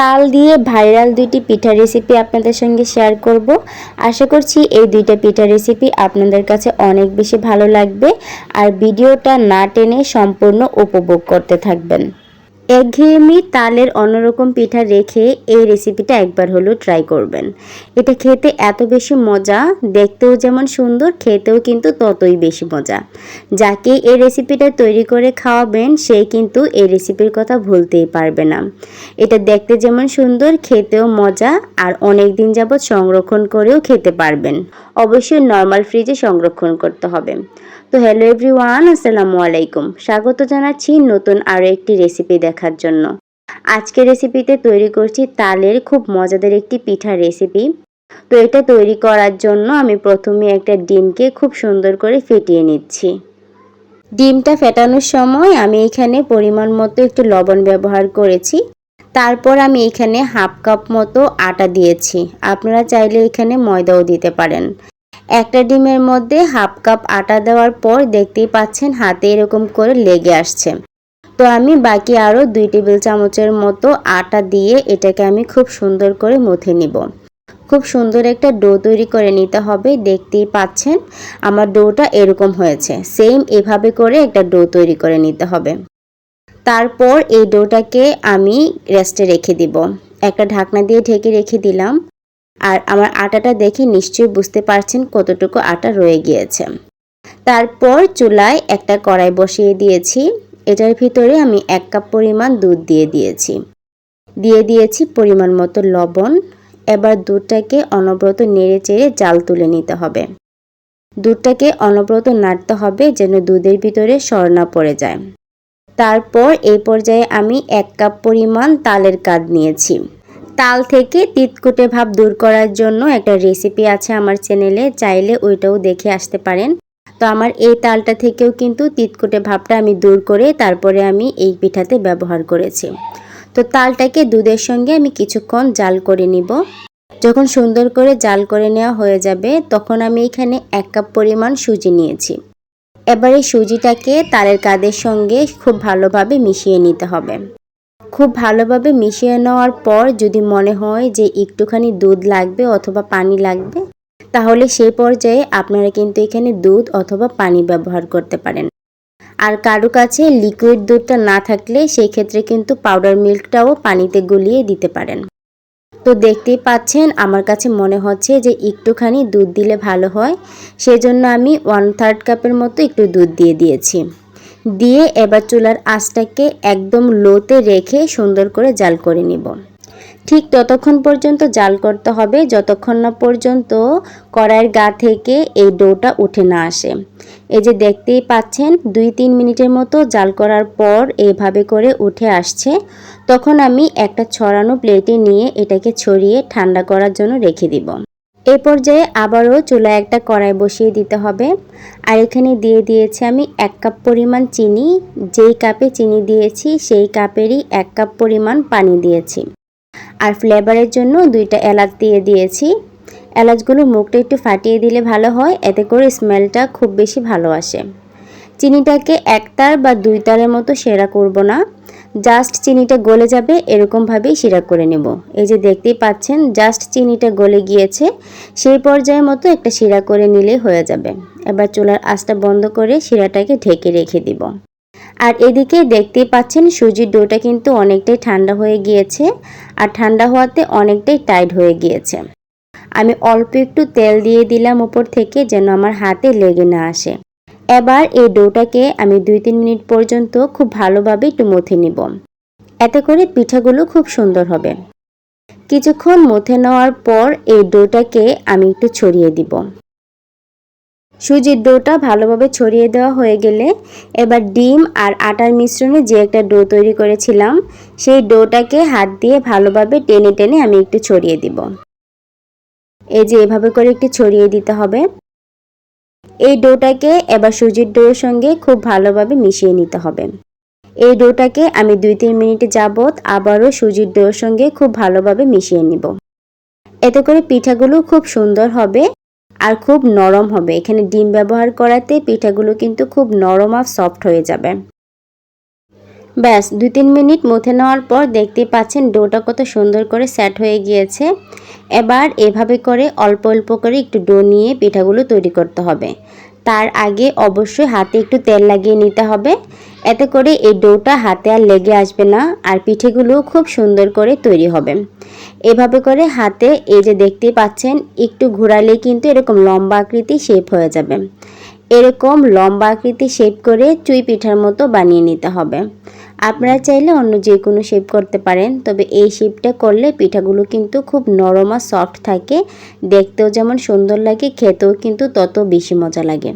তাল দিয়ে ভাইরাল দুইটি পিঠা রেসিপি আপনাদের সঙ্গে শেয়ার করব। আশা করছি এই দুইটা পিঠা রেসিপি আপনাদের কাছে অনেক বেশি ভালো লাগবে। আর ভিডিওটা না টেনে সম্পূর্ণ উপভোগ করতে থাকবেন। একঘেয়েমি তালের অন্যরকম পিঠা রেখে এই রেসিপিটা একবার হলেও ট্রাই করবেন। এটা খেতে এত বেশি মজা, দেখতেও যেমন সুন্দর, খেতেও কিন্তু ততই বেশি মজা। যাকে এই রেসিপিটা তৈরি করে খাওয়াবেন, সে কিন্তু এই রেসিপির কথা ভুলতেই পারবে না। এটা দেখতে যেমন সুন্দর, খেতেও মজা, আর অনেক দিন যাবৎ সংরক্ষণ করেও খেতে পারবেন। অবশ্যই নর্মাল ফ্রিজে সংরক্ষণ করতে হবে। তো হ্যালো এভরিওয়ান, আসসালামু আলাইকুম। স্বাগত জানাচ্ছি নতুন আরও একটি রেসিপি দেখার জন্য। আজকে রেসিপিতে তৈরি করছি তালের খুব মজাদার একটি পিঠা রেসিপি। তো এটা তৈরি করার জন্য আমি প্রথমে একটা ডিমকে খুব সুন্দর করে ফেটিয়ে নিচ্ছি। ডিমটা ফেটানোর সময় আমি এখানে পরিমাণ মতো একটু লবণ ব্যবহার করেছি। তারপর আমি এখানে হাফ কাপ মতো আটা দিয়েছি। আপনারা চাইলে এখানে ময়দাও দিতে পারেন। একটা ডিমের মধ্যে হাফ কাপ আটা দেওয়ার পর দেখতেই পাচ্ছেন হাতে এরকম করে লেগে আসছে। তো আমি বাকি আরও দুই টেবিল চামচের মতো আটা দিয়ে এটাকে আমি খুব সুন্দর করে মুথে নিব। খুব সুন্দর একটা ডো তৈরি করে নিতে হবে। দেখতেই পাচ্ছেন আমার ডোটা এরকম হয়েছে। সেম এভাবে করে একটা ডো তৈরি করে নিতে হবে। তারপর এই ডোটাকে আমি রেস্টে রেখে দিব। একটা ঢাকনা দিয়ে ঢেকে রেখে দিলাম। আর আমার আটাটা দেখে নিশ্চয়ই বুঝতে পারছেন কতটুকু আটা রয়ে গিয়েছে। তারপর চুলায় একটা কড়াই বসিয়ে দিয়েছি। এটার ভিতরে আমি এক কাপ পরিমাণ দুধ দিয়ে দিয়েছি। দিয়ে দিয়েছি পরিমাণ মতো লবণ। এবার দুধটাকে অনবরত নেড়ে চেড়ে জাল তুলে নিতে হবে। দুধটাকে অনবরত নাড়তে হবে যেন দুধের ভিতরে সরনা পড়ে যায়। তারপর এই পর্যায়ে আমি এক কাপ পরিমাণ তালের কাদ নিয়েছি। তাল থেকে তিতকুটে ভাব দূর করার জন্য একটা রেসিপি আছে আমার চ্যানেলে চাইলে ওইটাও দেখে আসতে পারেন। তো আমার এই তালটা থেকেও কিন্তু তিতকুটে ভাবটা আমি দূর করে তারপরে আমি এই পিঠাতে ব্যবহার করেছি। তো তালটাকে দুধের সঙ্গে আমি কিছুক্ষণ জাল করে নিব। যখন সুন্দর করে জাল করে নেওয়া হয়ে যাবে, তখন আমি এখানে এক কাপ পরিমাণ সুজি নিয়েছি। এবারে সুজিটাকে তালের কাদের সঙ্গে খুব ভালোভাবে মিশিয়ে নিতে হবে। খুব ভালোভাবে মিশিয়ে নেওয়ার পর যদি মনে হয় যে একটুখানি দুধ লাগবে অথবা পানি লাগবে, তাহলে সেই পর্যায়ে আপনারা কিন্তু এখানে দুধ অথবা পানি ব্যবহার করতে পারেন। আর কারও কাছে লিকুইড দুধটা না থাকলে সেই ক্ষেত্রে কিন্তু পাউডার মিল্কটাও পানিতে গুলিয়ে দিতে পারেন। তো দেখতেই পাচ্ছেন, আমার কাছে মনে হচ্ছে যে একটুখানি দুধ দিলে ভালো হয়। সেজন্য আমি ওয়ান থার্ড কাপের মতো একটু দুধ দিয়ে দিয়েছি। দিয়ে এবার চুলার আঁচটাকে একদম লোতে রেখে সুন্দর করে জাল করে নিব। ঠিক ততক্ষণ পর্যন্ত জাল করতে হবে, যতক্ষণ না পর্যন্ত কড়াইয়ের গা থেকে এই ডোটা উঠে না আসে। এই যে দেখতেই পাচ্ছেন, দুই তিন মিনিটের মতো জাল করার পর এইভাবে করে উঠে আসছে। তখন আমি একটা ছড়ানো প্লেটে নিয়ে এটাকে ছড়িয়ে ঠান্ডা করার জন্য রেখে দিব। এ পর্যায়ে আবারও চুলায় একটা কড়াই বসিয়ে দিতে হবে। আর এখানে দিয়ে দিয়েছি আমি এক কাপ পরিমাণ চিনি। যেই কাপে চিনি দিয়েছি, সেই কাপেরই এক কাপ পরিমাণ পানি দিয়েছি। আর ফ্লেভারের জন্য দুইটা এলাচ দিয়ে দিয়েছি। এলাচগুলো মুখটা একটু ফাটিয়ে দিলে ভালো হয়, এতে করে স্মেলটা খুব বেশি ভালো আসে। চিনিটাকে একতার বা দুই তারের মতো সেরা করব না। জাস্ট চিনিটা গলে যাবে এরকমভাবেই শিরা করে নেব। এই যে দেখতেই পাচ্ছেন, জাস্ট চিনিটা গলে গিয়েছে, সেই পর্যায়ের মতো একটা শিরা করে নিলেই হয়ে যাবে। এবার চুলার আঁচটা বন্ধ করে শিরাটাকে ঢেকে রেখে দিব। আর এদিকে দেখতেই পাচ্ছেন, সুজির ডোটা কিন্তু অনেকটাই ঠান্ডা হয়ে গিয়েছে, আর ঠান্ডা হওয়াতে অনেকটাই টাইট হয়ে গিয়েছে। আমি অল্প একটু তেল দিয়ে দিলাম উপর থেকে, যেন আমার হাতে লেগে না আসে। এবার এই ডোটাকে আমি দুই তিন মিনিট পর্যন্ত খুব ভালোভাবে একটু মথে নিব। এতে করে পিঠাগুলো খুব সুন্দর হবে। কিছুক্ষণ মথে নেওয়ার পর এই ডোটাকে আমি একটু ছড়িয়ে দিব। সুজির ডোটা ভালোভাবে ছড়িয়ে দেওয়া হয়ে গেলে এবার ডিম আর আটার মিশ্রণে যে একটা ডো তৈরি করেছিলাম, সেই ডোটাকে হাত দিয়ে ভালোভাবে টেনে টেনে আমি একটু ছড়িয়ে দিব। এই যে এভাবে করে একটু ছড়িয়ে দিতে হবে। এই ডোটাকে এবার সুজির ডোয়ের সঙ্গে খুব ভালোভাবে মিশিয়ে নিতে হবে। এই ডোটাকে আমি দুই তিন মিনিট যাবৎ আবারও সুজির ডোয়ের সঙ্গে খুব ভালোভাবে মিশিয়ে নিব। এতে করে পিঠাগুলো খুব সুন্দর হবে আর খুব নরম হবে। এখানে ডিম ব্যবহার করাতে পিঠাগুলো কিন্তু খুব নরম আর সফট হয়ে যাবে। ব্যাস দুই তিন মিনিট মুথে নেওয়ার পর দেখতেই পাচ্ছেন ডোটা কত সুন্দর করে সেট হয়ে গিয়েছে। এবার এভাবে করে অল্প অল্প করে একটু ডো নিয়ে পিঠাগুলো তৈরি করতে হবে। তার আগে অবশ্যই হাতে একটু তেল লাগিয়ে নিতে হবে। এতে করে এই ডোটা হাতে আর লেগে আসবে না আর পিঠেগুলো খুব সুন্দর করে তৈরি হবে। এভাবে করে হাতে এই যে দেখতেই পাচ্ছেন, একটু ঘোরালে কিন্তু এরকম লম্বা আকৃতি শেপ হয়ে যাবে। এরকম লম্বা আকৃতি শেপ করে চুই পিঠার মতো বানিয়ে নিতে হবে। আপনারা চাইলে অন্য যে কোনো শেপ করতে পারেন, তবে এই শেপটা করলে পিঠাগুলো কিন্তু খুব নরম আর সফট থাকে। দেখতেও যেমন সুন্দর লাগে, খেতেও কিন্তু তত বেশি মজা লাগে।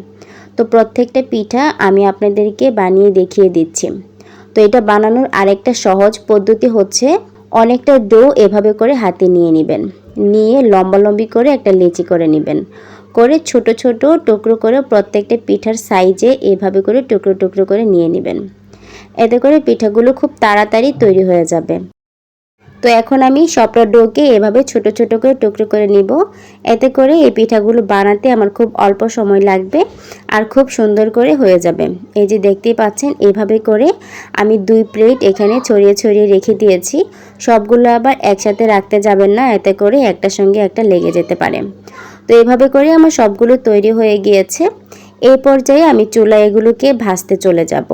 তো প্রত্যেকটা পিঠা আমি আপনাদেরকে বানিয়ে দেখিয়ে দিচ্ছি। তো এটা বানানোর আরেকটা সহজ পদ্ধতি হচ্ছে, অনেকটা ডো এভাবে করে হাতে নিয়ে নেবেন। নিয়ে লম্বালম্বি করে একটা লেচি করে নেবেন। করে ছোট ছোট টুকরো করে প্রত্যেকটা পিঠার সাইজে এভাবে করে টুকরো টুকরো করে নিয়ে নেবেন। এতে করে পিঠাগুলো খুব তাড়াতাড়ি তৈরি হয়ে যাবে। তো এখন আমি সবটা ডোকে এভাবে ছোট ছোট করে টুকরো করে নিব। এতে করে এই পিঠাগুলো বানাতে আমার খুব অল্প সময় লাগবে আর খুব সুন্দর করে হয়ে যাবে। এই যে দেখতেই পাচ্ছেন, এভাবে করে আমি দুই প্লেট এখানে ছড়িয়ে ছড়িয়ে রেখে দিয়েছি। সবগুলো আবার একসাথে রাখতে যাবেন না, এতে করে একটার সঙ্গে একটা লেগে যেতে পারে। তো এভাবে করে আমার সবগুলো তৈরি হয়ে গিয়েছে। এই পর্যায়ে আমি চুলা এগুলোকে ভাজতে চলে যাব।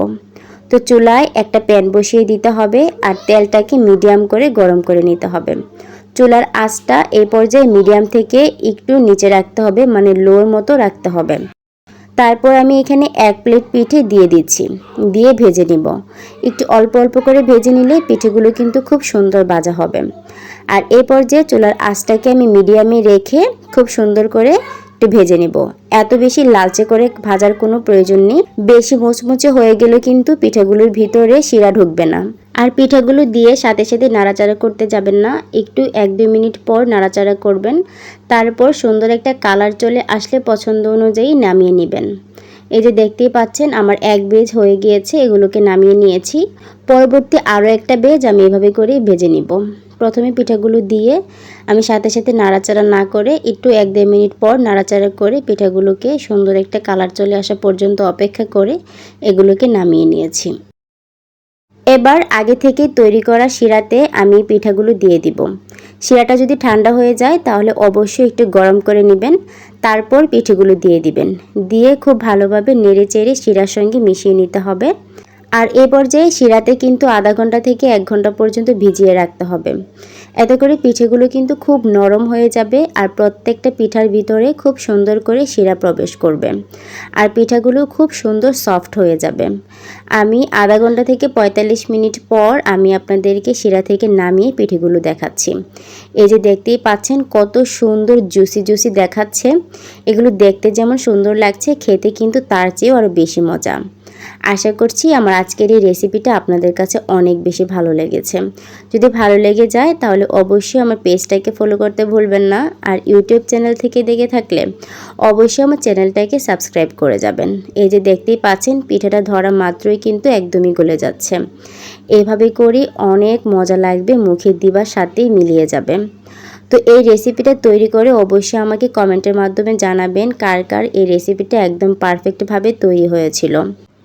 তো চুলায় একটা প্যান বসিয়ে দিতে হবে আর তেলটাকে মিডিয়াম করে গরম করে নিতে হবে। চুলার আঁচটা এই পর্যায়ে মিডিয়াম থেকে একটু নিচে রাখতে হবে মানে লোর মতো রাখতে হবে। তারপর আমি এখানে এক প্লেট পিঠে দিয়ে দিচ্ছি, দিয়ে ভেজে নিব। একটু অল্প অল্প করে ভেজে নিলে পিঠেগুলো কিন্তু খুব সুন্দর ভাজা হবে। আর এই পর্যায়ে চুলার আঁচটাকে আমি মিডিয়ামে রেখে খুব সুন্দর করে একটু ভেজে নেব। এত বেশি লালচে করে ভাজার কোনো প্রয়োজন নেই। বেশি মুচমুচে হয়ে গেলে কিন্তু পিঠাগুলোর ভিতরে শিরা ঢুকবে না। আর পিঠাগুলো দিয়ে সাথে সাথে নাড়াচাড়া করতে যাবেন না। একটু এক দুই মিনিট পর নাড়াচাড়া করবেন। তারপর সুন্দর একটা কালার চলে আসলে পছন্দ অনুযায়ী নামিয়ে নেবেন। এই যে দেখতেই পাচ্ছেন, আমার এক বেজ হয়ে গিয়েছে, এগুলোকে নামিয়ে নিয়েছি। পরবর্তী আরও একটা বেজ আমি এভাবে করে ভেজে নিব। প্রথমে পিঠাগুলো দিয়ে আমি সাথে সাথে নাড়াচাড়া না করে একটু এক দেড় মিনিট পর নাড়াচাড়া করে পিঠাগুলোকে সুন্দর একটা কালার চলে আসা পর্যন্ত অপেক্ষা করে এগুলোকে নামিয়ে নিয়েছি। এবার আগে থেকে তৈরি করা শিরাতে আমি পিঠাগুলো দিয়ে দিব। শিরাটা যদি ঠান্ডা হয়ে যায় তাহলে অবশ্যই একটু গরম করে নেবেন, তারপর পিঠেগুলো দিয়ে দিবেন। দিয়ে খুব ভালোভাবে নেড়ে চেড়ে শিরার সঙ্গে মিশিয়ে নিতে হবে। আর এ পর্যায়ে শিরাতে কিন্তু আধা ঘণ্টা থেকে এক ঘণ্টা পর্যন্ত ভিজিয়ে রাখতে হবে। এতে করে পিঠেগুলো কিন্তু খুব নরম হয়ে যাবে আর প্রত্যেকটা পিঠার ভিতরে খুব সুন্দর করে শিরা প্রবেশ করবে। আর পিঠাগুলো খুব সুন্দর সফট হয়ে যাবে। আমি আধা ঘণ্টা থেকে ৪৫ মিনিট পর আমি আপনাদেরকে শিরা থেকে নামিয়ে পিঠেগুলো দেখাচ্ছি। এই যে দেখতেই পাচ্ছেন কত সুন্দর জুসি জুসি দেখাচ্ছে। এগুলো দেখতে যেমন সুন্দর লাগছে, খেতে কিন্তু তার চেয়েও আরও বেশি মজা। আশা করছি আমার আজকের এই রেসিপিটা আপনাদের কাছে অনেক বেশি ভালো লেগেছে। যদি ভালো লেগে যায়, তাহলে অবশ্যই আমার পেজটাকে ফলো করতে ভুলবেন না। আর ইউটিউব চ্যানেল থেকে দেখে থাকলে অবশ্যই আমার চ্যানেলটাকে সাবস্ক্রাইব করে যাবেন। এই যে দেখতেই পাচ্ছেন, পিঠাটা ধরা মাত্রই কিন্তু একদমই গলে যাচ্ছে। এভাবে করি অনেক মজা লাগবে, মুখে দিবার সাথেই মিলিয়ে যাবে। তো এই রেসিপিটা তৈরি করে অবশ্যই আমাকে কমেন্টের মাধ্যমে জানাবেন, কার কার এই রেসিপিটা একদম পারফেক্টভাবে তৈরি হয়েছিল।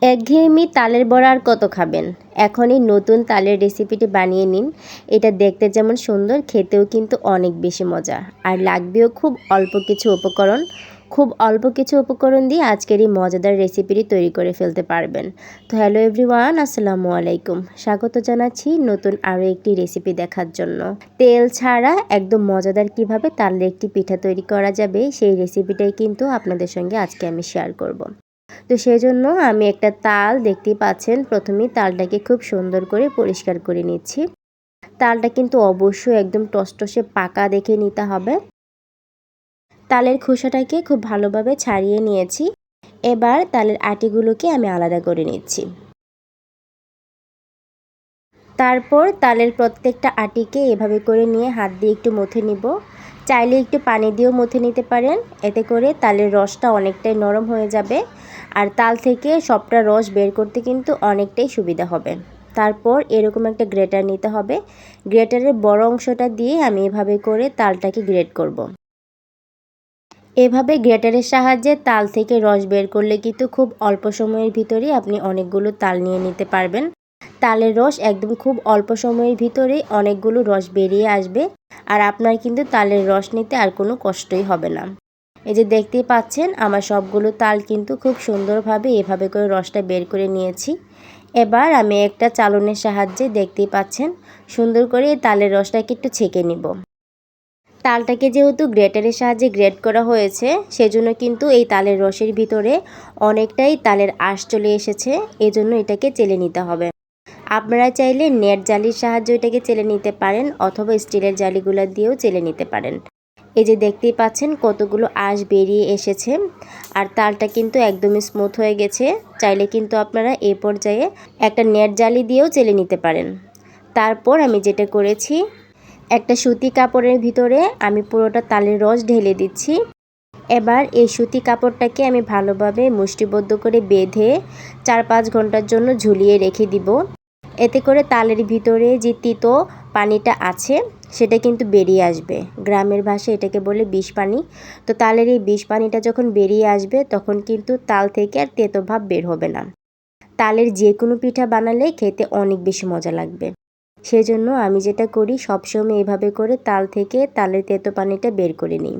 একঘেয়েমি তালের বড়া আর কত খাবেন? এখনই নতুন তালের রেসিপিটি বানিয়ে নিন। এটা দেখতে যেমন সুন্দর, খেতেও কিন্তু অনেক বেশি মজা। আর লাগবেও খুব অল্প কিছু উপকরণ। খুব অল্প কিছু উপকরণ দিয়ে আজকের এই মজাদার রেসিপিটি তৈরি করে ফেলতে পারবেন। তো হ্যালো এভরিওয়ান, আসসালামু আলাইকুম। স্বাগত জানাচ্ছি নতুন আরও একটি রেসিপি দেখার জন্য। তেল ছাড়া একদম মজাদার কীভাবে তালের একটি পিঠা তৈরি করা যাবে সেই রেসিপিটাই কিন্তু আপনাদের সঙ্গে আজকে আমি শেয়ার করব। তো সেই জন্য আমি একটা তাল দেখতে পাচ্ছেন। প্রথমেই তালটাকে খুব সুন্দর করে পরিষ্কার করে নিচ্ছি। তালটা কিন্তু অবশ্যই একদম টসটসে পাকা দেখে নিতে হবে। তালের খোসাটাকে খুব ভালোভাবে ছাড়িয়ে নিয়েছি। এবার তালের আটিগুলোকে আমি আলাদা করে নিচ্ছি। তারপর তালের প্রত্যেকটা আটিকে এভাবে করে নিয়ে হাত দিয়ে একটু মথে নিব। চাইলে একটু পানি দিয়েও মথে নিতে পারেন। এতে করে তালের রসটা অনেকটাই নরম হয়ে যাবে আর তাল থেকে সবটা রস বের করতে কিন্তু অনেকটাই সুবিধা হবে। তারপর এরকম একটা গ্রেটার নিতে হবে। গ্রেটারের বড় অংশটা দিয়ে আমি এভাবে করে তালটাকে গ্রেট করব। এভাবে গ্রেটারের সাহায্যে তাল থেকে রস বের করলে কিন্তু খুব অল্প সময়ের ভিতরেই আপনি অনেকগুলো তাল নিয়ে নিতে পারবেন। তালের রস একদম খুব অল্প সময়ের ভিতরেই অনেকগুলো রস বেরিয়ে আসবে। আর আপনার কিন্তু তালের রস নিতে আর কোনো কষ্টই হবে না। এই যে দেখতেই পাচ্ছেন, আমার সবগুলো তাল কিন্তু খুব সুন্দরভাবে এভাবে করে রসটা বের করে নিয়েছি। এবার আমি একটা চালনের সাহায্যে দেখতেই পাচ্ছেন, সুন্দর করে এই তালের রসটাকে একটু ছেঁকে নিব। তালটাকে যেহেতু গ্রেটারের সাহায্যে গ্রেট করা হয়েছে, সেজন্য কিন্তু এই তালের রসের ভিতরে অনেকটাই তালের আঁশ চলে এসেছে, এজন্য এটাকে চেলে নিতে হবে। আপনারা চাইলে নেট জালির সাহায্যে এটাকে চেলে নিতে পারেন অথবা স্টিলের জালিগুলো দিয়েও চেলে নিতে পারেন। এই যে দেখতেই পাচ্ছেন কতগুলো আঁশ বেরিয়ে এসেছে আর তালটা কিন্তু একদমই স্মুথ হয়ে গেছে। চাইলে কিন্তু আপনারা এ পর্যায়ে একটা নেট জালি দিয়েও চেলে নিতে পারেন। তারপর আমি যেটা করেছি, একটা সুতি কাপড়ের ভিতরে আমি পুরোটা তালের রস ঢেলে দিচ্ছি। এবার এই সুতি কাপড়টাকে আমি ভালোভাবে মুষ্টিবদ্ধ করে বেঁধে চার পাঁচ ঘণ্টার জন্য ঝুলিয়ে রেখে দিব। এতে করে তালের ভিতরে যে তিতো পানিটা আছে, সেটা কিন্তু বেরিয়ে আসবে। গ্রামের ভাষায় এটাকে বলে বিষ পানি। তো তালের এই বিষ পানিটা যখন বেরিয়ে আসবে, তখন কিন্তু তাল থেকে আর তেতো ভাব বের হবে না। তালের যে কোনো পিঠা বানালে খেতে অনেক বেশি মজা লাগবে। সেজন্য আমি যেটা করি, সবসময় এভাবে করে তাল থেকে তালের তেতো পানিটা বের করে নিই।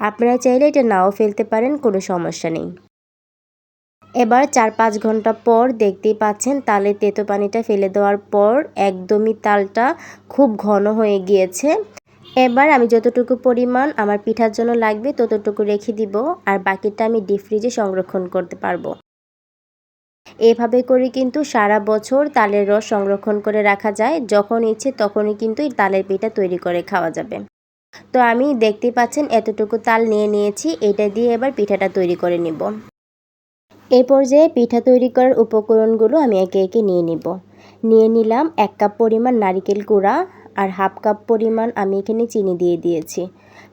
আপনারা চাইলে এটা নাও ফেলতে পারেন, কোনো সমস্যা নেই। এবার চার পাঁচ ঘণ্টা পর দেখতেই পাচ্ছেন তালের তেতো পানিটা ফেলে দেওয়ার পর একদমই তালটা খুব ঘন হয়ে গিয়েছে। এবার আমি যতটুকু পরিমাণ আমার পিঠার জন্য লাগবে ততটুকু রেখে দিব আর বাকিটা আমি ডিপ ফ্রিজে সংরক্ষণ করতে পারব। এভাবে করে কিন্তু সারা বছর তালের রস সংরক্ষণ করে রাখা যায়। যখন ইচ্ছে তখনই কিন্তু এই তালের পিঠা তৈরি করে খাওয়া যাবে। তো আমি দেখতে পাচ্ছেন এতটুকু তাল নিয়ে নিয়েছি। এটা দিয়ে এবার পিঠাটা তৈরি করে নিব। এই পর্যায়ে পিঠা তৈরি করার উপকরণগুলো আমি একে একে নিয়ে নিব। নিয়ে নিলাম এক কাপ পরিমাণ নারিকেল গুঁড়া আর হাফ কাপ পরিমাণ আমি এখানে চিনি দিয়ে দিয়েছি।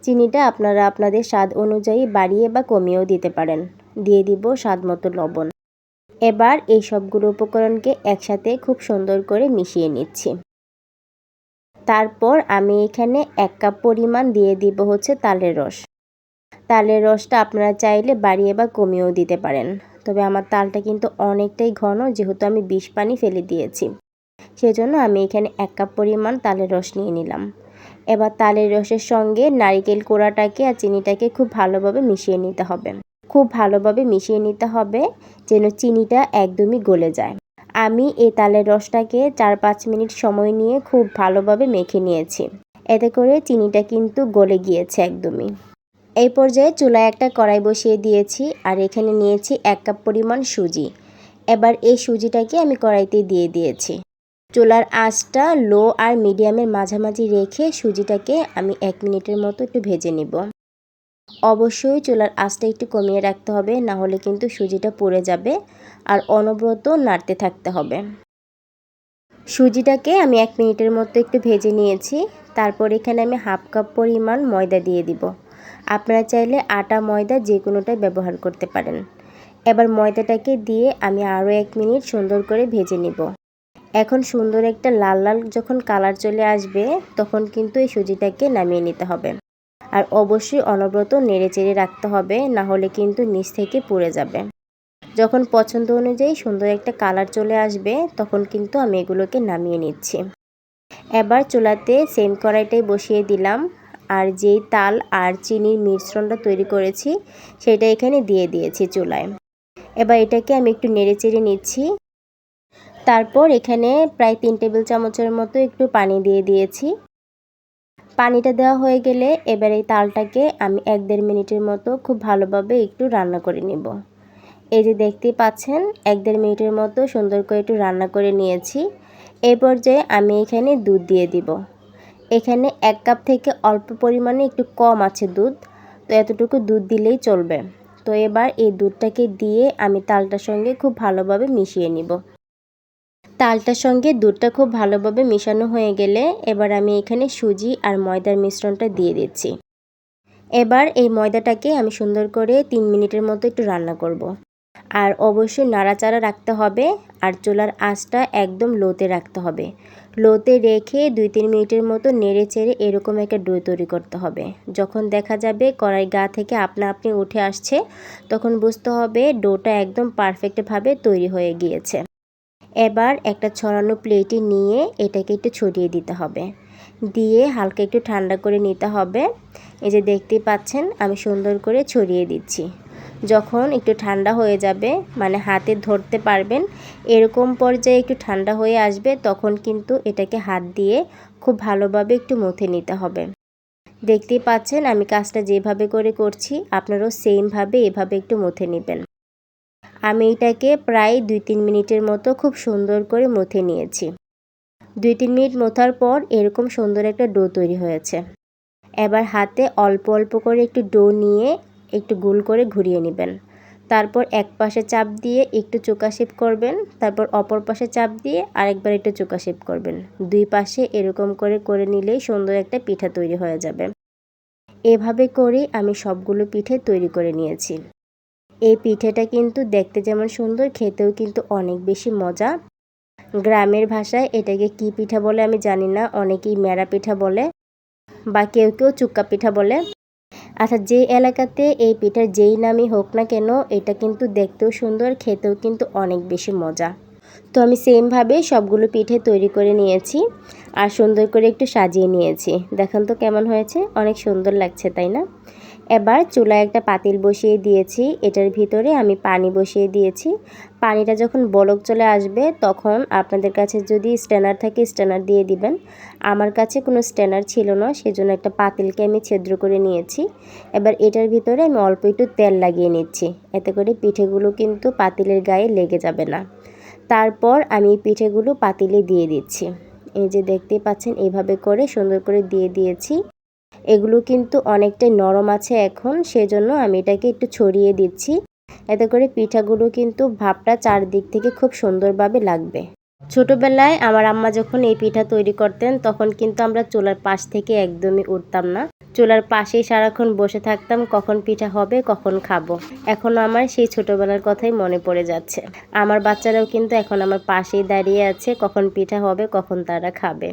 চিনিটা আপনারা আপনাদের স্বাদ অনুযায়ী বাড়িয়ে বা কমিয়েও দিতে পারেন। দিয়ে দিব স্বাদ মতো লবণ। এবার এই সবগুলো উপকরণকে একসাথে খুব সুন্দর করে মিশিয়ে নিচ্ছি। তারপর আমি এখানে এক কাপ পরিমাণ দিয়ে দিব হচ্ছে তালের রস। তালের রসটা আপনারা চাইলে বাড়িয়ে বা কমিয়েও দিতে পারেন। তবে আমার তালটা কিন্তু অনেকটাই ঘন, যেহেতু আমি বিষ পানি ফেলে দিয়েছি। সেজন্য আমি এখানে এক কাপ পরিমাণ তালের রস নিয়ে নিলাম। এবার তালের রসের সঙ্গে নারিকেল কোড়াটাকে আর চিনিটাকে খুব ভালোভাবে মিশিয়ে নিতে হবে। খুব ভালোভাবে মিশিয়ে নিতে হবে, যেন চিনিটা একদমই গলে যায়। আমি এই তালের রসটাকে চার পাঁচ মিনিট সময় নিয়ে খুব ভালোভাবে মেখে নিয়েছি। এতে করে চিনিটা কিন্তু গলে গিয়েছে একদমই। এই পর্যায়ে চুলায় একটা কড়াই বসিয়ে দিয়েছি আর এখানে নিয়েছি এক কাপ পরিমাণ সুজি। এবার এই সুজিটাকে আমি কড়াইতে দিয়ে দিয়েছি। চুলার আঁচটা লো আর মিডিয়ামের মাঝামাঝি রেখে সুজিটাকে আমি এক মিনিটের মতো একটু ভেজে নিব। অবশ্যই চুলার আঁচটা একটু কমিয়ে রাখতে হবে, না হলে কিন্তু সুজিটা পুড়ে যাবে আর অনবরত নাড়তে থাকতে হবে। সুজিটাকে আমি এক মিনিটের মতো একটু ভেজে নিয়েছি। তারপর এখানে আমি হাফ কাপ পরিমাণ ময়দা দিয়ে দিব। আপনারা চাইলে আটা, ময়দা যে কোনোটাই ব্যবহার করতে পারেন। এবার ময়দাটাকে দিয়ে আমি আরও এক মিনিট সুন্দর করে ভেজে নিব। এখন সুন্দর একটা লাল লাল যখন কালার চলে আসবে, তখন কিন্তু এই সুজিটাকে নামিয়ে নিতে হবে। আর অবশ্যই অনবরত নেড়ে চেড়ে রাখতে হবে, না হলে কিন্তু নিচ থেকে পুড়ে যাবে। যখন পছন্দ অনুযায়ী সুন্দর একটা কালার চলে আসবে, তখন কিন্তু আমি এগুলোকে নামিয়ে নিচ্ছি। এবার চুলাতে সেম কড়াইটাই বসিয়ে দিলাম। আর যেই তাল আর চিনির মিশ্রণটা তৈরি করেছি, সেটা এখানে দিয়ে দিয়েছি চুলায়। এবার এটাকে আমি একটু নেড়ে চেড়ে নিচ্ছি। তারপর এখানে প্রায় তিন টেবিল চামচের মতো একটু পানি দিয়ে দিয়েছি। পানিটা দেওয়া হয়ে গেলে এবার এই তালটাকে আমি এক দেড় মিনিটের মতো খুব ভালোভাবে একটু রান্না করে নেব। এই যে দেখতে পাচ্ছেন, এক দেড় মিনিটের মতো সুন্দর করে একটু রান্না করে নিয়েছি। এই পর্যায়ে আমি এখানে দুধ দিয়ে দিব। এখানে এক কাপ থেকে অল্প পরিমাণে একটু কম আছে দুধ, তো এতটুকু দুধ দিলেই চলবে। তো এবার এই দুধটাকে দিয়ে আমি তালটার সঙ্গে খুব ভালোভাবে মিশিয়ে নিব। তালটার সঙ্গে দুধটা খুব ভালোভাবে মেশানো হয়ে গেলে এবার আমি এখানে সুজি আর ময়দার মিশ্রণটা দিয়ে দিচ্ছি। এবার এই ময়দাটাকে আমি সুন্দর করে তিন মিনিটের মতো একটু রান্না করব। আর অবশ্যই নাড়াচাড়া রাখতে হবে আর চুলার আঁচটা একদম লোতে রাখতে হবে। লোতে রেখে দুই তিন মিনিটের মতো নেড়ে চেড়ে এরকম একটা ডো তৈরি করতে হবে। যখন দেখা যাবে কড়াই গা থেকে আপনা আপনি উঠে আসছে, তখন বুঝতে হবে ডোটা একদম পারফেক্টভাবে তৈরি হয়ে গিয়েছে। এবার একটা ছড়ানো প্লেটে নিয়ে এটাকে একটু ছড়িয়ে দিতে হবে। দিয়ে হালকা একটু ঠান্ডা করে নিতে হবে। এই যে দেখতেই পাচ্ছেন, আমি সুন্দর করে ছড়িয়ে দিচ্ছি। যখন একটু ঠান্ডা হয়ে যাবে মানে হাতে ধরতে পারবেন, এরকম পর্যায়ে একটু ঠান্ডা হয়ে আসবে, তখন কিন্তু এটাকে হাত দিয়ে খুব ভালোভাবে একটু মুথে নিতে হবে। দেখতেই পাচ্ছেন আমি কাজটা যেভাবে করে করছি, আপনারাও সেমভাবে এভাবে একটু মুথে নেবেন। আমি এটাকে প্রায় দুই তিন মিনিটের মতো খুব সুন্দর করে মুথে নিয়েছি। দুই তিন মিনিট মোথার পর এরকম সুন্দর একটা ডো তৈরি হয়েছে। এবার হাতে অল্প অল্প করে একটু ডো নিয়ে একটু গোল করে ঘুরিয়ে নেবেন। তারপর এক পাশে চাপ দিয়ে একটু চোকা শেপ করবেন, তারপর অপর পাশে চাপ দিয়ে আরেকবার একটু চোকা শেপ করবেন। দুই পাশে এরকম করে করে নিলেই সুন্দর একটা পিঠা তৈরি হয়ে যাবে। এভাবে করে আমি সবগুলো পিঠে তৈরি করে নিয়েছি। এই পিঠেটা কিন্তু দেখতে যেমন সুন্দর, খেতেও কিন্তু অনেক বেশি মজা। গ্রামের ভাষায় এটাকে কি পিঠা বলে আমি জানি না, অনেকেই মেরা পিঠা বলে বা কেউ কেউ চুক্কা পিঠা বলে। আচ্ছা যে এলাকাতে এই পিঠার যেই নামই হোক না কেন, এটা কিন্তু দেখতেও সুন্দর, খেতেও কিন্তু অনেক বেশি মজা। তো আমি সেমভাবে সবগুলো পিঠে তৈরি করে নিয়েছি আর সুন্দর করে একটু সাজিয়ে নিয়েছি। দেখেন তো কেমন হয়েছে, অনেক সুন্দর লাগছে, তাই না? এবার চুলায় একটা পাতিল বসিয়ে দিয়েছি। এটার ভিতরে আমি পানি বসিয়ে দিয়েছি। পানিটা যখন বলক চলে আসবে, তখন আপনাদের কাছে যদি স্ট্যানার থাকে, স্ট্যানার দিয়ে দিবেন। আমার কাছে কোনো স্ট্যানার ছিল না, সেজন্য একটা পাতিলকে আমি ছিদ্র করে নিয়েছি। এবার এটার ভিতরে আমি অল্প একটু তেল লাগিয়ে নিচ্ছি। এতে করে পিঠেগুলো কিন্তু পাতিলের গায়ে লেগে যাবে না। তারপর আমি পিঠেগুলো পাতিলে দিয়ে দিচ্ছি। এই যে দেখতেই পাচ্ছেন এইভাবে করে সুন্দর করে দিয়ে দিয়েছি। এগুলো কিন্তু অনেকটাই নরম আছে এখন, সেজন্য আমি এটাকে একটু ছড়িয়ে দিচ্ছি। এতে করে পিঠাগুলো কিন্তু ভাবটা চারদিক থেকে খুব সুন্দরভাবে লাগবে। ছোটবেলায় আমার আম্মা যখন এই পিঠা তৈরি করতেন, তখন কিন্তু আমরা চুলার পাশ থেকে একদমই উঠতাম না। চুলার পাশেই সারাক্ষণ বসে থাকতাম, কখন পিঠা হবে, কখন খাব। এখনও আমার সেই ছোটবেলার কথাই মনে পড়ে যাচ্ছে। আমার বাচ্চারাও কিন্তু এখন আমার পাশেই দাঁড়িয়ে আছে, কখন পিঠা হবে, কখন তারা খাবে।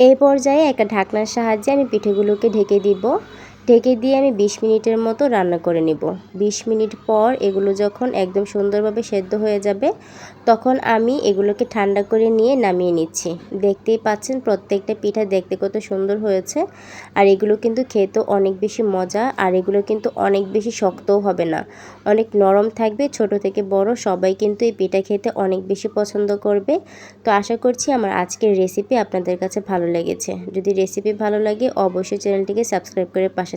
এই পর্যায়ে একটা ঢাকনার সাহায্যে আমি পিঠেগুলোকে ঢেকে দিব। ঢেকে দিয়ে আমি ২০ মিনিটের মতো রান্না করে নিব। ২০ মিনিট পর এগুলো যখন একদম সুন্দরভাবে সেদ্ধ হয়ে যাবে, তখন আমি এগুলোকে ঠান্ডা করে নিয়ে নামিয়ে নিচ্ছি। দেখতেই পাচ্ছেন প্রত্যেকটা পিঠা দেখতে কত সুন্দর হয়েছে। আর এগুলো কিন্তু খেতেও অনেক বেশি মজা, আর এগুলো কিন্তু অনেক বেশি শক্তও হবে না। অনেক নরম থাকবে, ছোট থেকে বড়, সবাই কিন্তু এই পিঠা খেতে অনেক বেশি পছন্দ করবে। তো আশা করছি আমার আজকের রেসিপি আপনাদের কাছে ভালো লেগেছে। যদি রেসিপি ভালো লাগে, অবশ্যই চ্যানেলটিকে সাবস্ক্রাইব করে পাশে